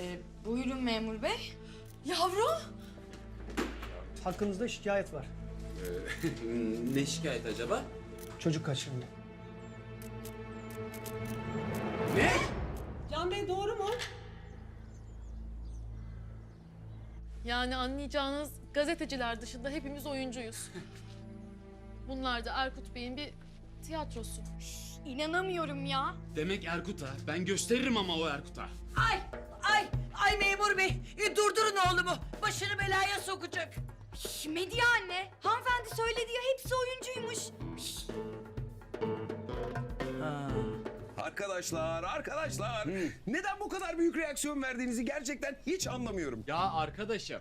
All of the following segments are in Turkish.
Ee, buyurun memur bey. Yavrum. Hakkınızda şikayet var. ne şikayet acaba? Çocuk kaçırıldı. Ne? Can Bey doğru mu? Yani anlayacağınız gazeteciler dışında hepimiz oyuncuyuz. Bunlar da Erkut Bey'in bir tiyatrosu. İnanamıyorum ya. Demek Erkut'a. Ben gösteririm ama o Erkut'a. Ay, ay, memur bey. E, durdurun oğlumu. Başını belaya sokacak. Şş, Medya anne. Hanımefendi söyledi ya hepsi oyuncuymuş. Şş, Arkadaşlar, arkadaşlar. Neden bu kadar büyük reaksiyon verdiğinizi gerçekten hiç anlamıyorum. Ya arkadaşım.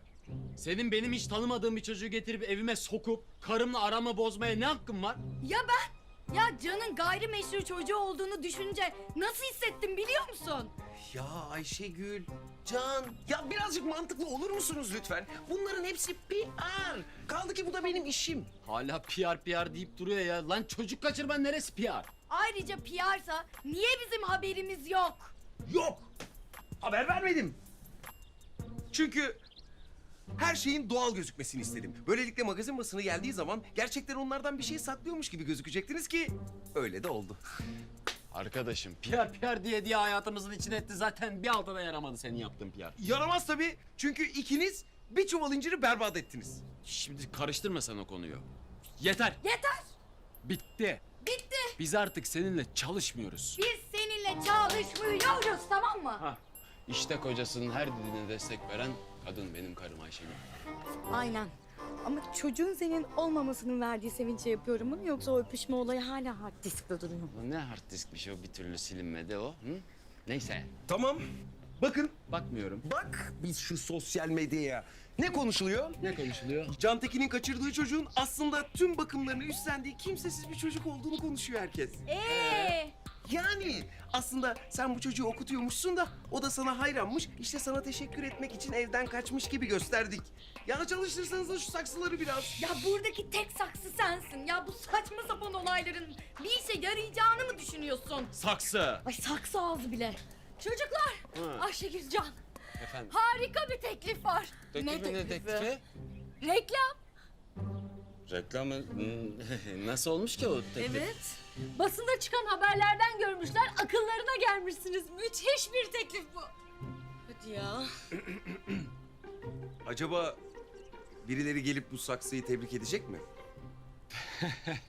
Senin benim hiç tanımadığım bir çocuğu getirip evime sokup karımla aramı bozmaya ne hakkın var? Ya ben? Ya Can'ın gayrimeşru çocuğu olduğunu düşününce nasıl hissettim biliyor musun? Ya Ayşegül, Can, ya birazcık mantıklı olur musunuz lütfen? Bunların hepsi PR. Kaldı ki bu da benim işim. Hala PR PR deyip duruyor ya. Lan çocuk kaçırman neresi PR? Ayrıca PR'sa niye bizim haberimiz yok? Yok. Haber vermedim. Çünkü her şeyin doğal gözükmesini istedim. Böylelikle magazin basını geldiği zaman gerçekten onlardan bir şey saklıyormuş gibi gözükecektiniz ki öyle de oldu. Arkadaşım PR PR diye diye hayatımızın içine etti. Zaten bir alta da yaramadı senin yaptığın PR. Yaramaz tabii. Çünkü ikiniz bir çuval inciri berbat ettiniz. Şimdi karıştırma sen o konuyu. Yeter. Yeter. Bitti. Bitti. Biz artık seninle çalışmıyoruz. Biz seninle çalışmıyoruz tamam mı? Ha. İşte kocasının her dediğine destek veren kadın benim karım Ayşegül. Aynen. Ama çocuğun senin olmamasının verdiği sevinçle yapıyorum bunu yoksa o öpüşme olayı hala hard diskte duruyor. Ne hard disk bir şey o bir türlü silinmedi o. Hı? Neyse. Tamam. Bakın. Bakmıyorum. Bak biz şu sosyal medyaya. Ne konuşuluyor? Ne konuşuluyor? Can Tekin'in kaçırdığı çocuğun aslında tüm bakımlarını üstlendiği kimsesiz bir çocuk olduğunu konuşuyor herkes. Ee, Yani aslında sen bu çocuğu okutuyormuşsun da o da sana hayranmış. İşte sana teşekkür etmek için evden kaçmış gibi gösterdik. Ya çalıştırsanız da şu saksıları biraz. ya buradaki tek saksı sensin. Ya bu saçma sapan olayların bir işe yarayacağını mı düşünüyorsun? Saksı. Ay saksı ağzı bile. Çocuklar, Ha. Ayşegül Can. Efendim. Harika bir teklif var. Teklifi ne teklifi? Reklam. Reklamı nasıl olmuş ki o teklif? Evet. Basında çıkan haberlerden görmüşler, akıllarına gelmişsiniz. Müthiş bir teklif bu. Hadi ya. Acaba birileri gelip bu saksıyı tebrik edecek mi?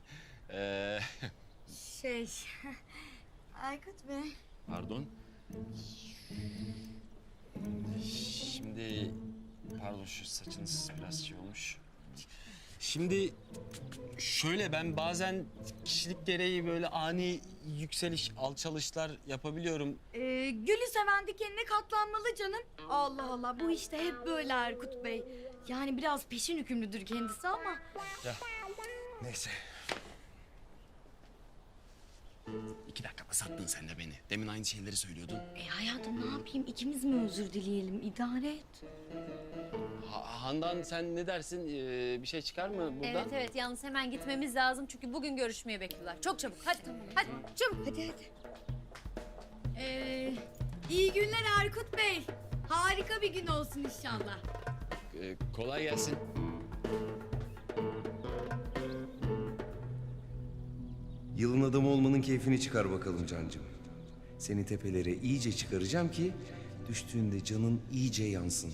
Ee, Şey, Aykut Bey. pardon. Şimdi pardon şu saçınız biraz şey olmuş. Şimdi şöyle ben bazen kişilik gereği böyle ani yükseliş, alçalışlar yapabiliyorum. Ee, gülü seven dikenine katlanmalı canım. Allah Allah bu işte hep böyle Erkut Bey. Yani biraz peşin hükümlüdür kendisi ama. Neyse. İki dakikada sattın sen de beni. Demin aynı şeyleri söylüyordun. E hayatım ne yapayım ikimiz mi özür dileyelim idare et. Ha- Handan sen ne dersin? Ee, bir şey çıkar mı buradan? Evet evet yalnız hemen gitmemiz lazım çünkü bugün görüşmeye bekliyorlar. Çok çabuk hadi. Hadi çabuk. Hadi hadi. Ee, iyi günler Erkut Bey. Harika bir gün olsun inşallah. Ee, kolay gelsin. Yılın adamı olmanın keyfini çıkar bakalım Cancım. Seni tepelere iyice çıkaracağım ki düştüğünde canın iyice yansın.